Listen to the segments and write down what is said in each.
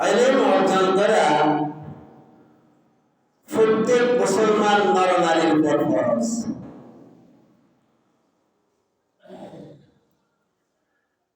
আইলেম অর্জন করা প্রত্যেক মুসলমান নর নারীর উপর ফরজ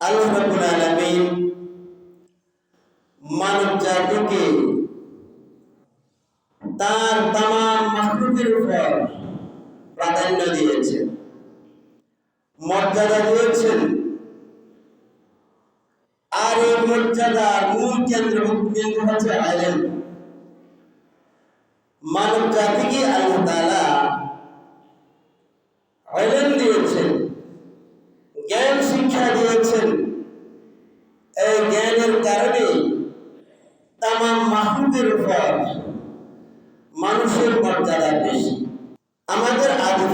আল্লাহ রাব্বুল আলামিন মানব তার তাম মাহলুকের উপর প্রাধান্য দিয়েছেন। মর্যাদা দিয়েছেন। আর এই মর্যাদার মূল কেন্দ্র বিন্দু হচ্ছে আইলেম মানব জাতিকে আল্লাহ তাআলা আইলেম দিয়েছেন, জ্ঞান শিক্ষা দিয়েছেন। এই জ্ঞানের কারণে তাম মাহলুকের উপর মানুষের মর্যাদা বেশি। আমাদের আদি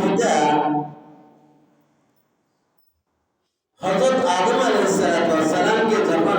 হযরত আদম আলাইহিস সালামকে যখন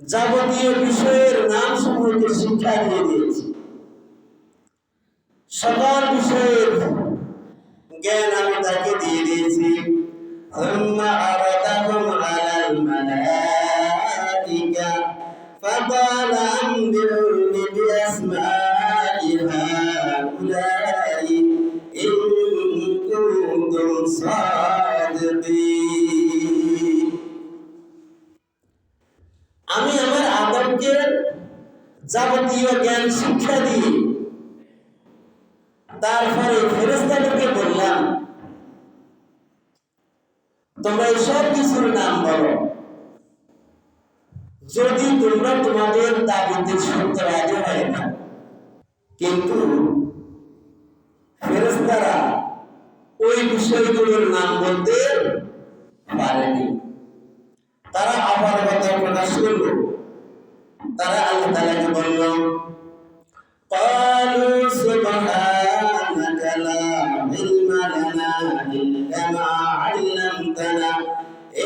যাবতীয় বিষয়ের নাম সম্পর্কে শিক্ষা দিয়ে দিয়েছি সকল বিষয়ের জ্ঞান আমি তাকে দিয়ে দিয়েছি ثم عرضهم على الملائكة فقال أنبئوني بأسماء هؤلاء إن كنتم صادقين আদমকে যাবতীয় জ্ঞান শিক্ষা দিই তারপরে ফেরেস্তাদেরকে বললাম, তোমরা সব কিছুর নাম বলো। যদি তোমরা তোমাদের দাবিতে সত্য রাজি হয় না, কিন্তু ফেরেস্তারা ওই বিষয়গুলোর নাম বলতে পারেনি। তারা অপারগতা প্রকাশ করল। তারা আল্লাহ তাআলাকে বলল قالوا سبحانك لا علم لنا إلا ما علمتنا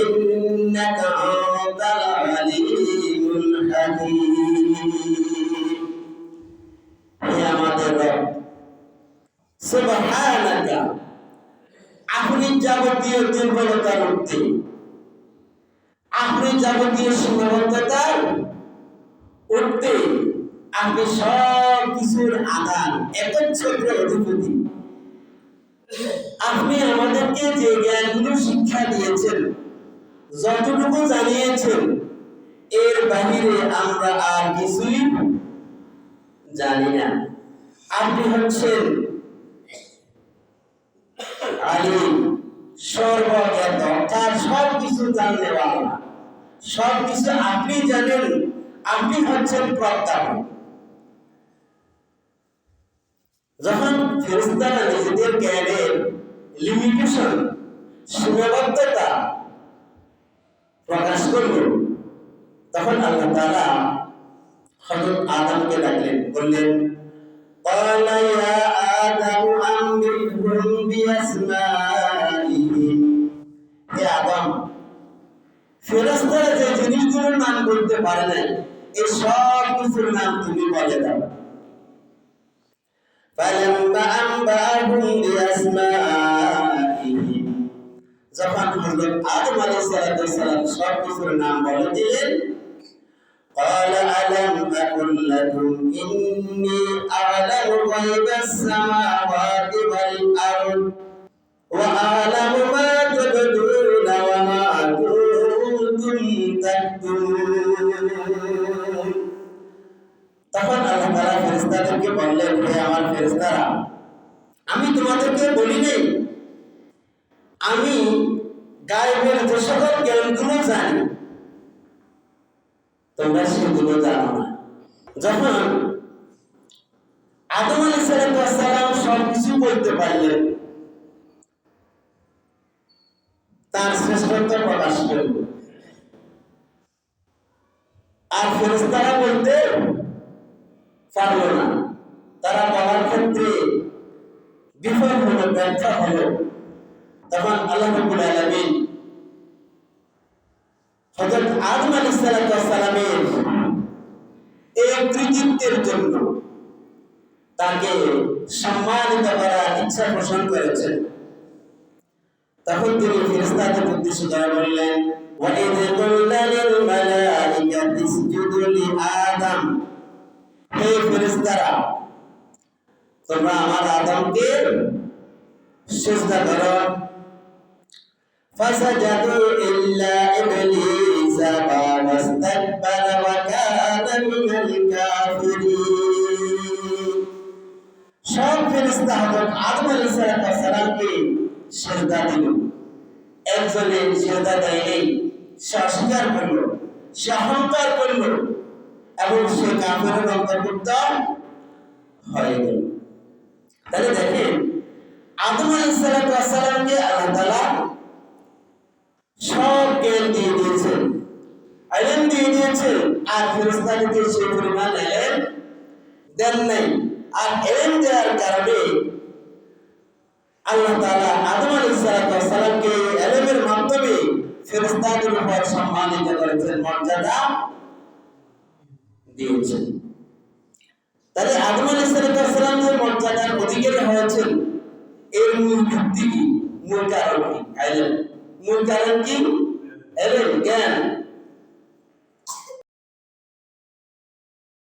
إنك أنت العليم الحكيم يا আমাদের রব সুবহানাকা আপনি যাবতীয় দুর্বলতার ঊর্ধ্বে আপনি যাবতীয় সীমাবদ্ধতার ঊর্ধ্বে আপনি সব কিছুর আধার একচ্ছত্র অধিপতি। আপনি আমাদেরকে যে জ্ঞানগুলো শিক্ষা দিয়েছেন, যতটুকু জানিয়েছেন, এর বাহিরে আমরা আর কিছুই জানি না। আপনি হচ্ছেন আলিম সর্বজ্ঞাত, তার সব কিছু জানতে পারেন সব কিছু আপনি জানেন আপনি হচ্ছেন প্রত্যাপন যখন ফেরেশতারা নিজেদের জ্ঞানের লিমিটেশন সীমাবদ্ধতা প্রকাশ করল তখন আল্লাহ তাআলা হযরত আদমকে ডাকলেন বললেন قال يا آدم أنبئهم بأسمائهم হে আদম ফেরেশতারা যে জিনিসগুলোর নাম বলতে পারে না এই সব কিছুর নাম তুমি বলে দাও فلما أنبأهم بأسمائهم যখন হযরত আদম আলাইহিস সালাম সব কিছুর নাম বলে দিলেন قال ألم أقل لكم إني أعلم غيب السماوات والأرض وأعلم ما تبدون وما كنتم تكتمون তখন আল্লাহ তাআলা ফেরেশতাদেরকে বললেন, হে আমার ফেরেশতারা, আমি তোমাদেরকে বলি নাই, আমি গায়েবের যে সকল জ্ঞানগুলো জানি, তোমরা সেগুলো জানো না। যখন আদম আলাইহিস সালাম সব কিছু বলতে পারলেন, তার শ্রেষ্ঠত্ব প্রকাশ করল আর ফেরেশতারা বলতে পারলো না তারা বলার ক্ষেত্রে বিফল হলো ব্যর্থ হলো তখন আল্লাহ রাব্বুল আলামিন হযরত আদম আলাইহিস সালামের এই কৃতিত্বের জন্য তাকে সম্মানিত করার ইচ্ছা পোষণ করেছেন তখন তিনি ফেরেশতাদের উদ্দেশ্যে দয়া বললেন وَإِذْ قُلْنَا لِلْمَلَائِكَةِ اسْجُدُوا لِآدَمَ হে ফেরেশতারা তোমরা আমার আদমকে সিজদা করো فسجدوا إلا إبليس أبى واستكبر وكان من الكافرين সব ফেরেশতা হযরত আদম আলাইহিস সালামকে সিজদা দিল একজনে সিজদা দেয়নি সে অস্বীকার করল সে অহংকার করল এবং সে কাফেরের অন্তর্ভুক্ত হয়ে গেল তাহলে দেখেন, আদম আলাইহিস সালামকে আল্লাহ তাআলা সব জ্ঞান দিয়ে দিয়েছেন। আইলেন দিয়ে দিয়েছেন, আর ফেরেশতাদেরকে সে পরিমাণ এলেন দেন নাই। আর এলেন দেওয়ার কারণে আল্লাহ তাআলা আদম আলাইহিস সালামকে এলেমের মাধ্যমে ফেরেশতাদের উপর সম্মানিত করেছেন মর্যাদা দিয়েছেন তাহলে আদম আলী সালাম যে মর্যাদার অধিকারী হয়েছেন, এর মূল ভিত্তি কি? মূল কারণ কি? মূল কারণ কি? এলেন, জ্ঞান।